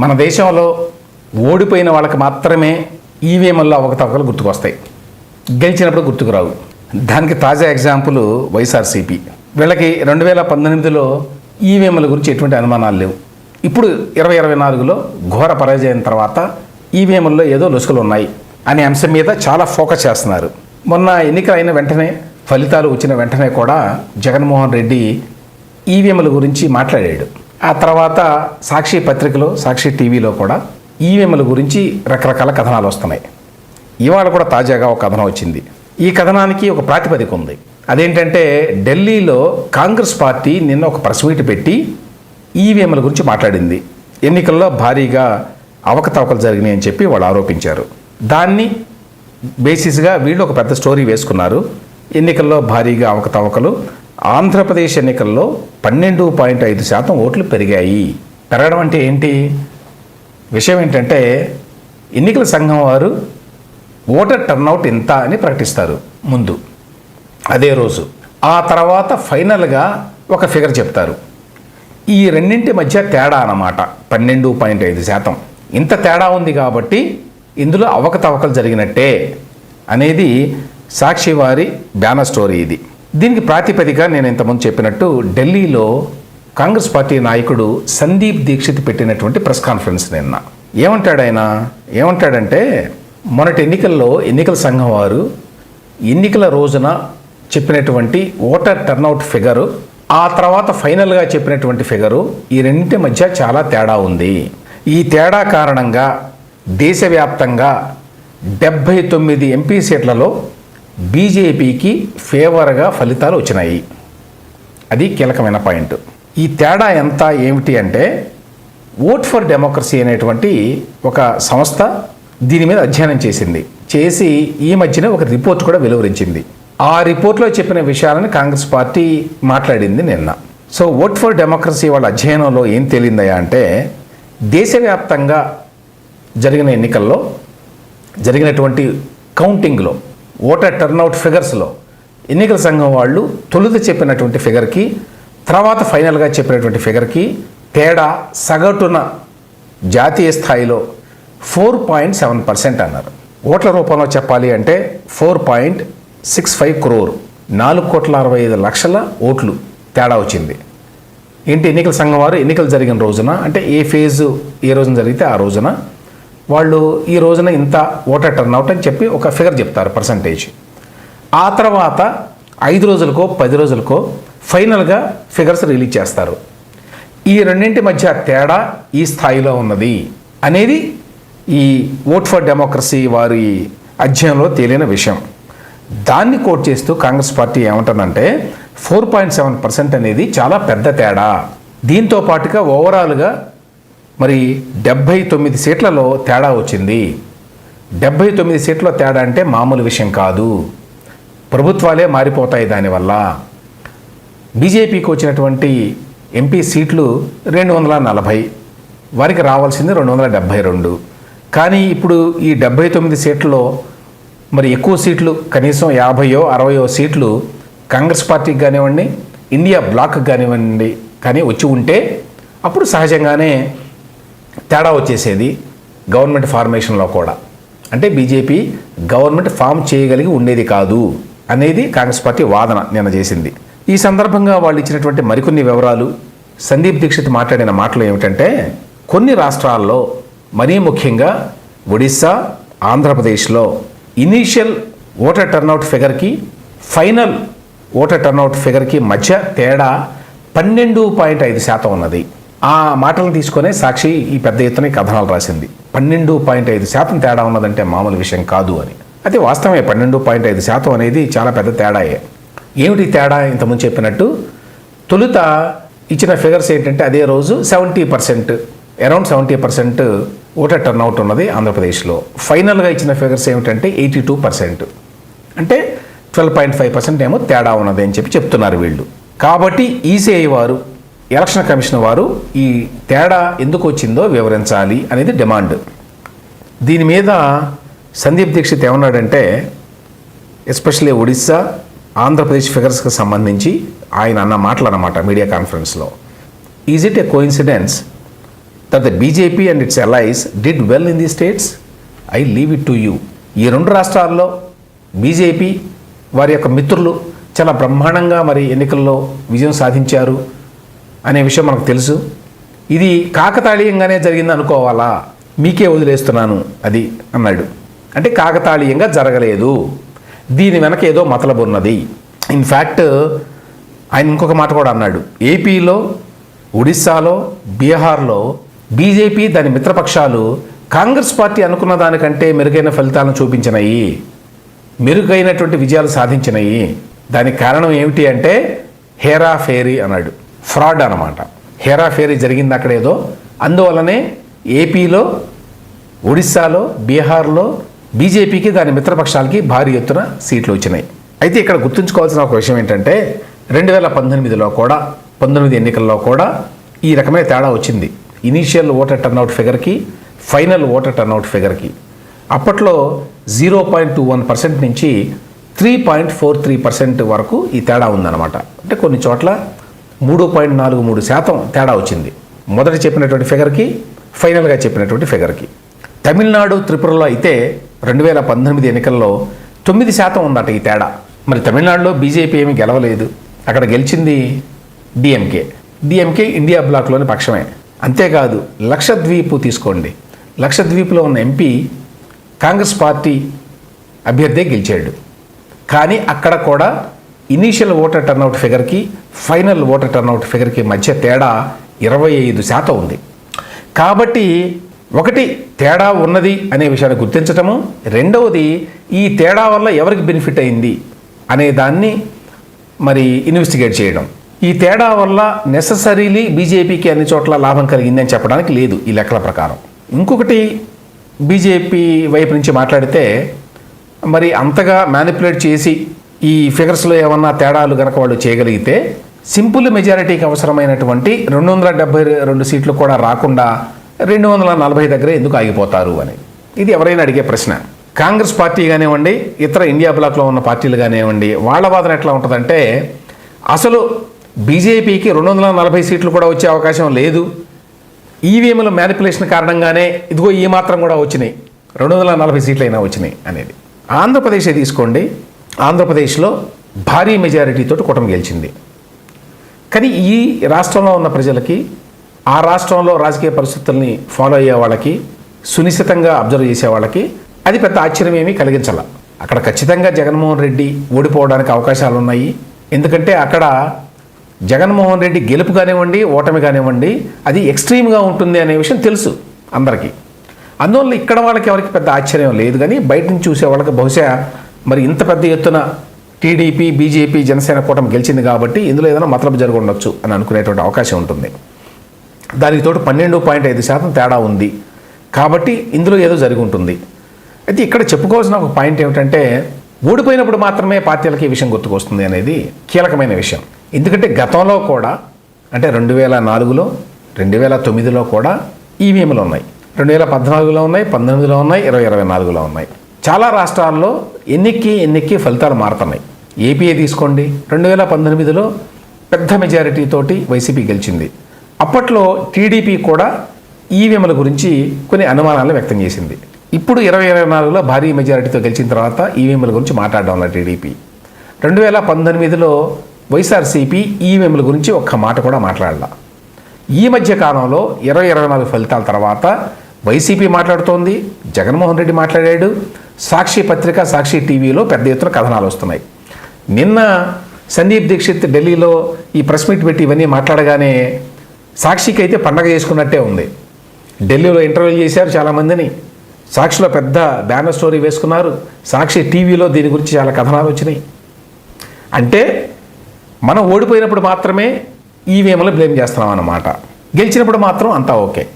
మన దేశంలో ఓడిపోయిన వాళ్ళకి మాత్రమే ఈవీఎంల్లో అవకతవకలు గుర్తుకొస్తాయి. గెలిచినప్పుడు గుర్తుకురావు దానికి తాజా ఎగ్జాంపుల్ వైఎస్ఆర్సీపీ. వీళ్ళకి రెండు వేల పంతొమ్మిదిలో ఈవీఎంల గురించి ఎటువంటి అనుమానాలు లేవు. ఇప్పుడు ఇరవై ఇరవై నాలుగులో ఘోర పరాజయం తర్వాత ఈవీఎంల్లో ఏదో లొసుకులు ఉన్నాయి అనే అంశం మీద చాలా ఫోకస్ చేస్తున్నారు. మొన్న ఎన్నికలు అయిన వెంటనే ఫలితాలు వచ్చిన వెంటనే కూడా జగన్మోహన్ రెడ్డి ఈవీఎంల గురించి మాట్లాడాడు. ఆ తర్వాత సాక్షి పత్రికలో సాక్షి టీవీలో కూడా ఈవీఎంల గురించి రకరకాల కథనాలు వస్తున్నాయి. ఇవాళ కూడా తాజాగా ఒక కథనం వచ్చింది. ఈ కథనానికి ఒక ప్రాతిపదిక ఉంది. అదేంటంటే ఢిల్లీలో కాంగ్రెస్ పార్టీ నిన్న ఒక ప్రెస్ మీట్ పెట్టి ఈవీఎంల గురించి మాట్లాడింది. ఎన్నికల్లో భారీగా అవకతవకలు జరిగినాయి అని చెప్పి వాళ్ళు ఆరోపించారు. దాన్ని బేసిస్గా వీళ్ళు ఒక పెద్ద స్టోరీ వేసుకున్నారు. ఎన్నికల్లో భారీగా అవకతవకలు. ఆంధ్రప్రదేశ్ ఎన్నికల్లో పన్నెండు పాయింట్ ఐదు శాతం ఓట్లు పెరిగాయి. పెరగడం అంటే ఏంటి? విషయం ఏంటంటే ఎన్నికల సంఘం వారు ఓటర్ టర్నౌట్ ఎంత అని ప్రకటిస్తారు ముందు. అదే రోజు. ఆ తర్వాత ఫైనల్గా ఒక ఫిగర్ చెప్తారు. ఈ రెండింటి మధ్య తేడా అన్నమాట. పన్నెండు పాయింట్ ఐదు శాతం. ఇంత తేడా ఉంది కాబట్టి ఇందులో అవకతవకలు జరిగినట్టే అనేది సాక్షి వారి బ్యానర్ స్టోరీ ఇది. దీనికి ప్రాతిపదిక నేను ఇంతకుముందు చెప్పినట్టు ఢిల్లీలో కాంగ్రెస్ పార్టీ నాయకుడు సందీప్ దీక్షిత్ పెట్టినటువంటి ప్రెస్ కాన్ఫరెన్స్ నిన్న. ఏమంటాడు ఆయన? ఏమంటాడంటే మొన్నటి ఎన్నికల్లో ఎన్నికల సంఘం వారు ఎన్నికల రోజున చెప్పినటువంటి ఓటర్ టర్నౌట్ ఫిగరు ఆ తర్వాత ఫైనల్గా చెప్పినటువంటి ఫిగరు ఈ రెండింటి మధ్య చాలా తేడా ఉంది. ఈ తేడా కారణంగా దేశవ్యాప్తంగా డెబ్భై తొమ్మిది ఎంపీ సీట్లలో బీజేపీకి ఫేవర్గా ఫలితాలు వచ్చినాయి. అది కీలకమైన పాయింట్. ఈ తేడా ఎంత ఏమిటి అంటే ఓట్ ఫర్ డెమోక్రసీ అనేటువంటి ఒక సంస్థ దీని మీద అధ్యయనం చేసింది. చేసి ఈ మధ్యన ఒక రిపోర్ట్ కూడా వెలువరించింది. ఆ రిపోర్ట్లో చెప్పిన విషయాలను కాంగ్రెస్ పార్టీ మాట్లాడింది నిన్న. సో ఓట్ ఫర్ డెమోక్రసీ వాళ్ళ అధ్యయనంలో ఏం తేలిందయా అంటే దేశవ్యాప్తంగా జరిగిన ఎన్నికల్లో జరిగినటువంటి కౌంటింగ్లో ఓటర్ టర్నౌట్ ఫిగర్స్లో ఎన్నికల సంఘం వాళ్ళు తొలుత చెప్పినటువంటి ఫిగర్కి తర్వాత ఫైనల్గా చెప్పినటువంటి ఫిగర్కి తేడా సగటున జాతీయ స్థాయిలో ఫోర్ పాయింట్ సెవెన్ పర్సెంట్ అన్నారు. ఓట్ల రూపంలో చెప్పాలి అంటే four point six five crore నాలుగు కోట్ల అరవై ఐదు లక్షల ఓట్లు తేడా వచ్చింది. ఏంటి ఎన్నికల సంఘం వారు ఎన్నికలు జరిగిన రోజున? అంటే ఏ ఫేజ్ ఏ రోజున జరిగితే ఆ రోజున? వాళ్ళు ఈ రోజున ఇంత ఓటర్ టర్న్అవుట్ అని చెప్పి ఒక ఫిగర్ చెప్తారు పర్సంటేజ్ ఆ తర్వాత ఐదు రోజులకో పది రోజులకో ఫైనల్గా ఫిగర్స్ రిలీజ్ చేస్తారు. ఈ రెండింటి మధ్య తేడా ఈ స్థాయిలో ఉన్నది అనేది ఈ ఓట్ ఫర్ డెమోక్రసీ వారి అధ్యయనంలో తేలిన విషయం. దాన్ని కోట్ చేస్తూ కాంగ్రెస్ పార్టీ ఏమంటుందంటే ఫోర్ పాయింట్ సెవెన్ పర్సెంట్ అనేది చాలా పెద్ద తేడా. దీంతో పాటుగా ఓవరాల్గా మరి డెబ్భై తొమ్మిది సీట్లలో తేడా వచ్చింది. డెబ్భై తొమ్మిది సీట్ల తేడా అంటే మామూలు విషయం కాదు. ప్రభుత్వాలే మారిపోతాయి దానివల్ల. బీజేపీకి వచ్చినటువంటి ఎంపీ సీట్లు రెండు వందల నలభై వారికి రావాల్సింది రెండు వందల డెబ్భై రెండు. కానీ ఇప్పుడు ఈ డెబ్భై తొమ్మిది సీట్లలో మరి ఎక్కువ సీట్లు కనీసం యాభయో అరవయో సీట్లు కాంగ్రెస్ పార్టీకి కానివ్వండి ఇండియా బ్లాక్ కానివ్వండి కానీ వచ్చి ఉంటే అప్పుడు సహజంగానే తేడా వచ్చేసేది గవర్నమెంట్ ఫార్మేషన్లో కూడా. అంటే బీజేపీ గవర్నమెంట్ ఫామ్ చేయగలిగి ఉండేది కాదు అనేది కాంగ్రెస్ పార్టీ వాదన నిన్న చేసింది. ఈ సందర్భంగా వాళ్ళు ఇచ్చినటువంటి మరికొన్ని వివరాలు సందీప్ దీక్షిత్ మాట్లాడిన మాటలు ఏమిటంటే కొన్ని రాష్ట్రాల్లో మరీ ముఖ్యంగా ఒడిస్సా ఆంధ్రప్రదేశ్లో ఇనీషియల్ ఓటర్ టర్నౌట్ ఫిగర్కి ఫైనల్ ఓటర్ టర్నౌట్ ఫిగర్కి మధ్య తేడా పన్నెండు పాయింట్ ఐదు శాతం ఉన్నది. ఆ మాటలను తీసుకునే సాక్షి ఈ పెద్ద ఎత్తున కథనాలు రాసింది. పన్నెండు పాయింట్ ఐదు శాతం తేడా ఉన్నదంటే మామూలు విషయం కాదు అని. అది వాస్తవమే పన్నెండు పాయింట్ ఐదు శాతం అనేది చాలా పెద్ద తేడాయే. ఏమిటి తేడా? ఇంతకుముందు చెప్పినట్టు తొలుత ఇచ్చిన ఫిగర్స్ ఏంటంటే అదే రోజు seventy percent around seventy percent voter turnout ఉన్నది ఆంధ్రప్రదేశ్లో. ఫైనల్గా ఇచ్చిన ఫిగర్స్ ఏమిటంటే ఎయిటీ టూ పర్సెంట్. అంటే ట్వెల్వ్ పాయింట్ ఫైవ్ పర్సెంట్ ఏమో తేడా ఉన్నది అని చెప్పి చెప్తున్నారు వీళ్ళు. కాబట్టి ఈసీఐ వారు ఎలక్షన్ కమిషన్ వారు ఈ తేడా ఎందుకు వచ్చిందో వివరించాలి అనేది డిమాండ్. దీని మీద సందీప్ దీక్షిత్ ఏమన్నాడంటే ఎస్పెషల్లీ ఒడిస్సా ఆంధ్రప్రదేశ్ ఫిగర్స్కి సంబంధించి ఆయన అన్న మాటలు అన్నమాట మీడియా కాన్ఫరెన్స్లో. Is it a coincidence that the BJP and its allies did well in the states I leave it to you ఈ రెండు రాష్ట్రాల్లో బీజేపీ వారి యొక్క మిత్రులు చాలా బ్రహ్మాండంగా మరి ఎన్నికల్లో విజయం సాధించారు. అనే విషయం మనకు తెలుసు. ఇది కాకతాళీయంగానే జరిగింది అనుకోవాలా మీకే వదిలేస్తున్నాను అది అన్నాడు. అంటే కాకతాళీయంగా జరగలేదు. దీని వెనక ఏదో మతలబున్నది ఇన్ఫ్యాక్ట్ ఆయన ఇంకొక మాట కూడా అన్నాడు. ఏపీలో ఒడిస్సాలో బీహార్లో బీజేపీ దాని మిత్రపక్షాలు కాంగ్రెస్ పార్టీ అనుకున్న దానికంటే మెరుగైన ఫలితాలను చూపించినాయి. మెరుగైనటువంటి విజయాలు సాధించినాయి. దానికి కారణం ఏమిటి అంటే హేరా ఫేరీ అన్నాడు. ఫ్రాడ్ అనమాట హేరాఫేరీ జరిగింది అక్కడ ఏదో. అందువల్లనే ఏపీలో ఒడిస్సాలో బీహార్లో బీజేపీకి దాని మిత్రపక్షాలకి భారీ ఎత్తున సీట్లు వచ్చినాయి. అయితే ఇక్కడ గుర్తుంచుకోవాల్సిన ఒక విషయం ఏంటంటే రెండు వేల పంతొమ్మిదిలో కూడా పంతొమ్మిది ఎన్నికల్లో కూడా ఈ రకమైన తేడా వచ్చింది. ఇనీషియల్ ఓటర్ టర్నౌట్ ఫిగర్కి ఫైనల్ ఓటర్ టర్నౌట్ ఫిగర్కి. అప్పట్లో zero point two one percent నుంచి three point four three percent వరకు ఈ తేడా ఉందన్నమాట. అంటే కొన్ని చోట్ల మూడు పాయింట్ నాలుగు మూడు శాతం తేడా వచ్చింది. మొదట చెప్పినటువంటి ఫిగర్కి ఫైనల్గా చెప్పినటువంటి ఫిగర్కి తమిళనాడు త్రిపురలో అయితే రెండు వేల పంతొమ్మిది ఎన్నికల్లో తొమ్మిది శాతం ఉందట ఈ తేడా. మరి తమిళనాడులో బీజేపీ ఏమీ గెలవలేదు. అక్కడ గెలిచింది డిఎంకే. డిఎంకే ఇండియా బ్లాక్లోని పక్షమే. అంతేకాదు లక్షద్వీప్ తీసుకోండి. లక్షద్వీప్లో ఉన్న ఎంపీ కాంగ్రెస్ పార్టీ అభ్యర్థి గెలిచాడు. కానీ అక్కడ కూడా ఇనీషియల్ ఓటర్ టర్నౌట్ ఫిగర్కి ఫైనల్ ఓటర్ టర్నౌట్ ఫిగర్కి మధ్య తేడా ఇరవై ఐదు శాతం ఉంది. కాబట్టి ఒకటి తేడా ఉన్నది అనే విషయాన్ని గుర్తించటము రెండవది ఈ తేడా వల్ల ఎవరికి బెనిఫిట్ అయింది అనే దాన్ని మరి ఇన్వెస్టిగేట్ చేయడం. ఈ తేడా వల్ల నెససరీలీ బీజేపీకి అన్ని చోట్ల లాభం కలిగింది అని చెప్పడానికి లేదు ఈ లెక్కల ప్రకారం. ఇంకొకటి బీజేపీ వైపు నుంచి మాట్లాడితే మరి అంతగా మ్యానిపులేట్ చేసి ఈ ఫిగర్స్లో ఏమన్నా తేడాలు గనక వాళ్ళు చేయగలిగితే సింపుల్ మెజారిటీకి అవసరమైనటువంటి రెండు వందల డెబ్బై రెండు సీట్లు కూడా రాకుండా రెండు వందల నలభై దగ్గర ఎందుకు ఆగిపోతారు అని. ఇది ఎవరైనా అడిగే ప్రశ్న. కాంగ్రెస్ పార్టీ కానివ్వండి ఇతర ఇండియా బ్లాక్లో ఉన్న పార్టీలు కానివ్వండి వాళ్ళ వాదన ఎట్లా ఉంటుందంటే అసలు బీజేపీకి రెండు వందల నలభై సీట్లు కూడా వచ్చే అవకాశం లేదు. ఈవీఎంల మ్యానిపులేషన్ కారణంగానే ఇదిగో ఈ మాత్రం కూడా వచ్చినాయి. రెండు వందల నలభై సీట్లు అయినా వచ్చినాయి అనేది. ఆంధ్రప్రదేశే తీసుకోండి. ఆంధ్రప్రదేశ్లో భారీ మెజారిటీతో కూటమి గెలిచింది. కానీ ఈ రాష్ట్రంలో ఉన్న ప్రజలకి ఆ రాష్ట్రంలో రాజకీయ పరిస్థితుల్ని ఫాలో అయ్యే వాళ్ళకి సునిశ్చితంగా అబ్జర్వ్ చేసే వాళ్ళకి అది పెద్ద ఆశ్చర్యం ఏమీ కలిగించాల. అక్కడ ఖచ్చితంగా జగన్మోహన్ రెడ్డి ఓడిపోవడానికి అవకాశాలు ఉన్నాయి ఎందుకంటే అక్కడ జగన్మోహన్ రెడ్డి గెలుపు కానివ్వండి ఓటమి కానివ్వండి అది ఎక్స్ట్రీమ్గా ఉంటుంది అనే విషయం తెలుసు అందరికీ. అందువల్ల ఇక్కడ వాళ్ళకి ఎవరికి పెద్ద ఆశ్చర్యం లేదు. కానీ బయట నుంచి చూసే వాళ్ళకి బహుశా మరి ఇంత పెద్ద ఎత్తున టీడీపీ బీజేపీ జనసేన కూటమి గెలిచింది కాబట్టి ఇందులో ఏదైనా మతలబు జరిగి అని అనుకునేటువంటి అవకాశం ఉంటుంది. దానికి తోడు పన్నెండు పాయింట్ ఐదు శాతం తేడా ఉంది. కాబట్టి ఇందులో ఏదో జరిగి ఉంటుంది అయితే ఇక్కడ చెప్పుకోవాల్సిన ఒక పాయింట్ ఏమిటంటే ఓడిపోయినప్పుడు మాత్రమే పార్టీలకి ఈ విషయం గుర్తుకొస్తుంది అనేది కీలకమైన విషయం. ఎందుకంటే గతంలో కూడా అంటే రెండు వేల నాలుగులో రెండు వేల తొమ్మిదిలో కూడా ఈవీఎంలు ఉన్నాయి. రెండు వేల పద్నాలుగులో ఉన్నాయి పంతొమ్మిదిలో ఉన్నాయి ఇరవై ఇరవై నాలుగులో ఉన్నాయి. చాలా రాష్ట్రాల్లో ఎన్నిక్కి ఎన్నిక్కి ఫలితాలు మారుతున్నాయి. ఏపీఏ తీసుకోండి? రెండు వేల పంతొమ్మిదిలో పెద్ద మెజారిటీతోటి వైసీపీ గెలిచింది. అప్పట్లో టీడీపీ కూడా ఈవీఎంల గురించి కొన్ని అనుమానాలను వ్యక్తం చేసింది. ఇప్పుడు ఇరవై ఇరవై నాలుగులో భారీ మెజారిటీతో గెలిచిన తర్వాత ఈవీఎంల గురించి మాట్లాడడం వల్ల టీడీపీ. రెండు వేల పంతొమ్మిదిలో వైఎస్ఆర్సీపీ ఈవీఎంల గురించి ఒక్క మాట కూడా మాట్లాడాల. ఈ మధ్య కాలంలో ఇరవై ఇరవై నాలుగు ఫలితాల తర్వాత వైసీపీ మాట్లాడుతోంది జగన్మోహన్ రెడ్డి మాట్లాడాడు సాక్షి పత్రిక సాక్షి టీవీలో పెద్ద ఎత్తున కథనాలు వస్తున్నాయి. నిన్న సందీప్ దీక్షిత్ ఢిల్లీలో ఈ ప్రెస్ మీట్ పెట్టి ఇవన్నీ మాట్లాడగానే సాక్షికి అయితే పండగ చేసుకున్నట్టే ఉంది. ఢిల్లీలో ఇంటర్వ్యూ చేశారు చాలామందిని. సాక్షిలో పెద్ద బ్యానర్ స్టోరీ వేసుకున్నారు. సాక్షి టీవీలో దీని గురించి చాలా కథనాలు వచ్చినాయి. అంటే మనం ఓడిపోయినప్పుడు మాత్రమే ఈవీఎంలో బ్లేమ్ చేస్తున్నాం అన్నమాట. గెలిచినప్పుడు మాత్రం అంతా ఓకే.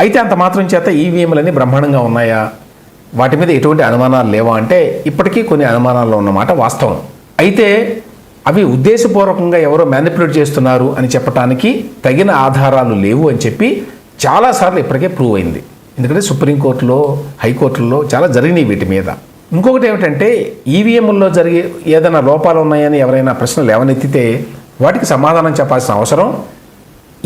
అయితే అంత మాత్రం చేత ఈవీఎంలన్నీ బ్రహ్మాండంగా ఉన్నాయా? వాటి మీద ఎటువంటి అనుమానాలు లేవా? అంటే ఇప్పటికీ కొన్ని అనుమానాలు ఉన్నమాట వాస్తవం. అయితే అవి ఉద్దేశపూర్వకంగా ఎవరో మ్యానిపులేట్ చేస్తున్నారు అని చెప్పడానికి తగిన ఆధారాలు లేవు అని చెప్పి చాలాసార్లు ఇప్పటికే ప్రూవ్ అయింది. ఎందుకంటే సుప్రీంకోర్టులో హైకోర్టులో చాలా జరిగినాయి వీటి మీద. ఇంకొకటి ఏమిటంటే ఈవీఎంల్లో జరిగే ఏదైనా లోపాలు ఉన్నాయని ఎవరైనా ప్రశ్నలు లేవనెత్తితే వాటికి సమాధానం చెప్పాల్సిన అవసరం.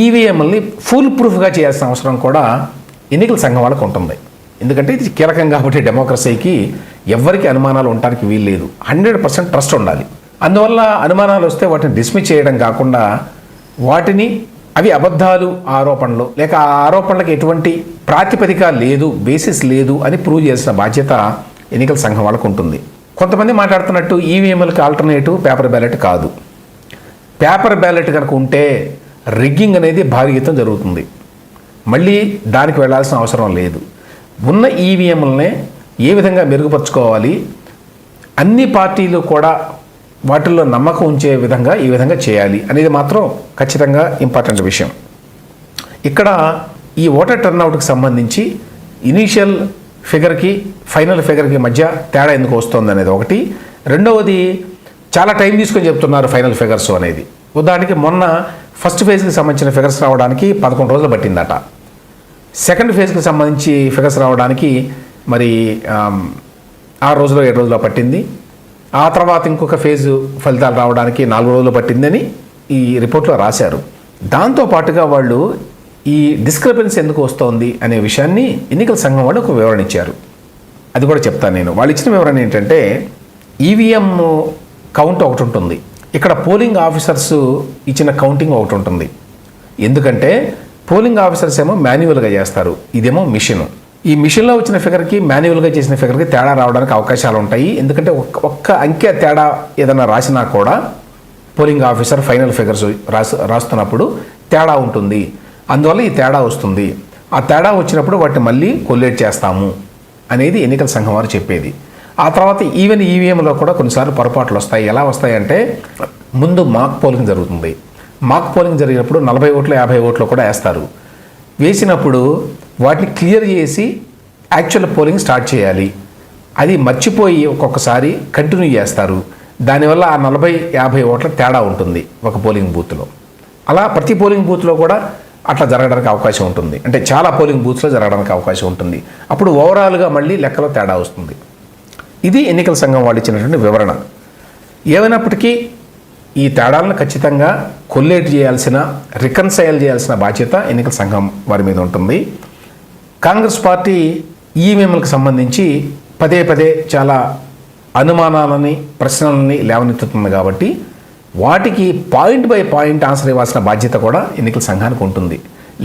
ఈవీఎంలని ఫుల్ ప్రూఫ్గా చేయాల్సిన అవసరం కూడా ఎన్నికల సంఘం వాళ్ళకు ఉంటుంది. ఎందుకంటే ఇది కీలకం కాబట్టి డెమోక్రసీకి ఎవరికి అనుమానాలు ఉండడానికి వీలు లేదు. హండ్రెడ్ పర్సెంట్ ట్రస్ట్ ఉండాలి. అందువల్ల అనుమానాలు వస్తే వాటిని డిస్మిస్ చేయడం కాకుండా వాటిని అవి అబద్ధాలు ఆరోపణలు లేక ఆ ఆరోపణలకు ఎటువంటి ప్రాతిపదిక లేదు బేసిస్ లేదు అని ప్రూవ్ చేసిన బాధ్యత ఎన్నికల సంఘం వాళ్ళకు ఉంటుంది. కొంతమంది మాట్లాడుతున్నట్టు ఈవీఎంలకు ఆల్టర్నేటివ్ పేపర్ బ్యాలెట్ కాదు. పేపర్ బ్యాలెట్ కనుక ఉంటే రిగ్గింగ్ అనేది భారీ ఎత్తున జరుగుతుంది. మళ్ళీ దానికి వెళ్ళాల్సిన అవసరం లేదు. ఉన్న ఈవీఎంలనే ఏ విధంగా మెరుగుపరుచుకోవాలి? అన్ని పార్టీలు కూడా వాటిల్లో నమ్మకం ఉంచే విధంగా ఈ విధంగా చేయాలి అనేది మాత్రం ఖచ్చితంగా ఇంపార్టెంట్ విషయం. ఇక్కడ ఈ ఓటర్ టర్న్అవుట్కి సంబంధించి ఇనీషియల్ ఫిగర్కి ఫైనల్ ఫిగర్కి మధ్య తేడా ఎందుకు వస్తుంది అనేది ఒకటి. రెండవది చాలా టైం తీసుకొని చెప్తున్నారు ఫైనల్ ఫిగర్స్ అనేది. ఉదాహరణకి మొన్న ఫస్ట్ ఫేజ్కి సంబంధించిన ఫిగర్స్ రావడానికి పదకొండు రోజులు పట్టిందట. సెకండ్ ఫేజ్కి సంబంధించి ఫిగర్స్ రావడానికి మరి ఆరు రోజులు ఏడు రోజులు పట్టింది. ఆ తర్వాత ఇంకొక ఫేజ్ ఫలితాలు రావడానికి నాలుగు రోజులు పట్టిందని ఈ రిపోర్ట్లో రాశారు. దాంతో పాటుగా వాళ్ళు ఈ డిస్క్రిపెన్సీ ఎందుకు వస్తోంది అనే విషయాన్ని ఎన్నికల సంఘం వాళ్ళు ఒక వివరణ ఇచ్చారు. అది కూడా చెప్తాను నేను. వాళ్ళు ఇచ్చిన వివరణ ఏంటంటే ఈవీఎం కౌంట్ ఒకటి ఉంటుంది. ఇక్కడ పోలింగ్ ఆఫీసర్స్ ఇచ్చిన కౌంటింగ్ ఒకటి ఉంటుంది. ఎందుకంటే పోలింగ్ ఆఫీసర్స్ ఏమో మాన్యువల్గా చేస్తారు. ఇదేమో మిషన్. ఈ మిషన్లో వచ్చిన ఫిగర్కి మాన్యువల్గా చేసిన ఫిగర్కి తేడా రావడానికి అవకాశాలు ఉంటాయి. ఎందుకంటే ఒక్క ఒక్క అంకె తేడా ఏదైనా రాసినా కూడా పోలింగ్ ఆఫీసర్ ఫైనల్ ఫిగర్స్ రాసి రాస్తున్నప్పుడు తేడా ఉంటుంది. అందువల్ల ఈ తేడా వస్తుంది. ఆ తేడా వచ్చినప్పుడు వాటిని మళ్ళీ కొల్లేట్ చేస్తాము అనేది ఎన్నికల సంఘం వారు చెప్పేది. ఆ తర్వాత ఈవెన్ ఈవీఎంలో కూడా కొన్నిసార్లు పొరపాట్లు వస్తాయి. ఎలా వస్తాయంటే ముందు మాక్ పోలింగ్ జరుగుతుంది. మాక్ పోలింగ్ జరిగినప్పుడు నలభై ఓట్లు యాభై ఓట్లు కూడా వేస్తారు. వేసినప్పుడు వాటిని క్లియర్ చేసి యాక్చువల్ పోలింగ్ స్టార్ట్ చేయాలి. అది మర్చిపోయి ఒక్కొక్కసారి కంటిన్యూ చేస్తారు. దానివల్ల ఆ నలభై యాభై ఓట్ల తేడా ఉంటుంది ఒక పోలింగ్ బూత్లో. అలా ప్రతి పోలింగ్ బూత్లో కూడా అట్లా జరగడానికి అవకాశం ఉంటుంది. అంటే చాలా పోలింగ్ బూత్స్లో జరగడానికి అవకాశం ఉంటుంది. అప్పుడు ఓవరాల్గా మళ్ళీ లెక్కలో తేడా వస్తుంది. ఇది ఎన్నికల సంఘం వాళ్ళు ఇచ్చినటువంటి వివరణ. ఏమైనప్పటికీ ఈ తేడాలను ఖచ్చితంగా కొల్లేట్ చేయాల్సిన రికన్సైల్ చేయాల్సిన బాధ్యత ఎన్నికల సంఘం వారి మీద ఉంటుంది. కాంగ్రెస్ పార్టీ ఈవీఎంలకు సంబంధించి పదే పదే చాలా అనుమానాలని ప్రశ్నలని లేవనెత్తుతుంది కాబట్టి వాటికి పాయింట్ బై పాయింట్ ఆన్సర్ ఇవ్వాల్సిన బాధ్యత కూడా ఎన్నికల సంఘానికి ఉంటుంది.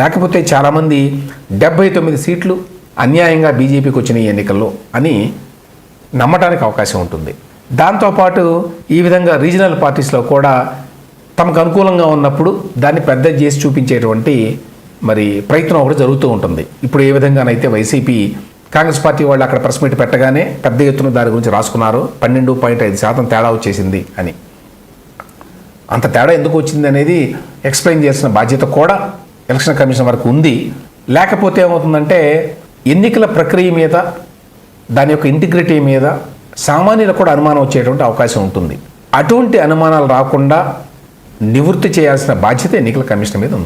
లేకపోతే చాలామంది డెబ్బై తొమ్మిది సీట్లు అన్యాయంగా బీజేపీకి వచ్చిన ఈ ఎన్నికల్లో అని నమ్మటానికి అవకాశం ఉంటుంది. దాంతోపాటు ఈ విధంగా రీజనల్ పార్టీస్లో కూడా తమకు అనుకూలంగా ఉన్నప్పుడు దాన్ని పెద్ద చేసి చూపించేటువంటి మరి ప్రయత్నం ఒకటి జరుగుతూ ఉంటుంది. ఇప్పుడు ఏ విధంగానైతే వైసీపీ కాంగ్రెస్ పార్టీ వాళ్ళు అక్కడ ప్రెస్ మీట్ పెట్టగానే పెద్ద ఎత్తున దాని గురించి రాసుకున్నారు. పన్నెండు పాయింట్ ఐదు శాతం తేడా వచ్చేసింది అని. అంత తేడా ఎందుకు వచ్చింది అనేది ఎక్స్ప్లెయిన్ చేసిన బాధ్యత కూడా ఎలక్షన్ కమిషన్ వరకు ఉంది. లేకపోతే ఏమవుతుందంటే ఎన్నికల ప్రక్రియ మీద దాని యొక్క ఇంటిగ్రిటీ మీద సామాన్యులకు కూడా అనుమానం వచ్చేటువంటి అవకాశం ఉంటుంది. అటువంటి అనుమానాలు రాకుండా నివృత్తి చేయాల్సిన బాధ్యత ఎన్నికల కమిషన్ మీద ఉంది.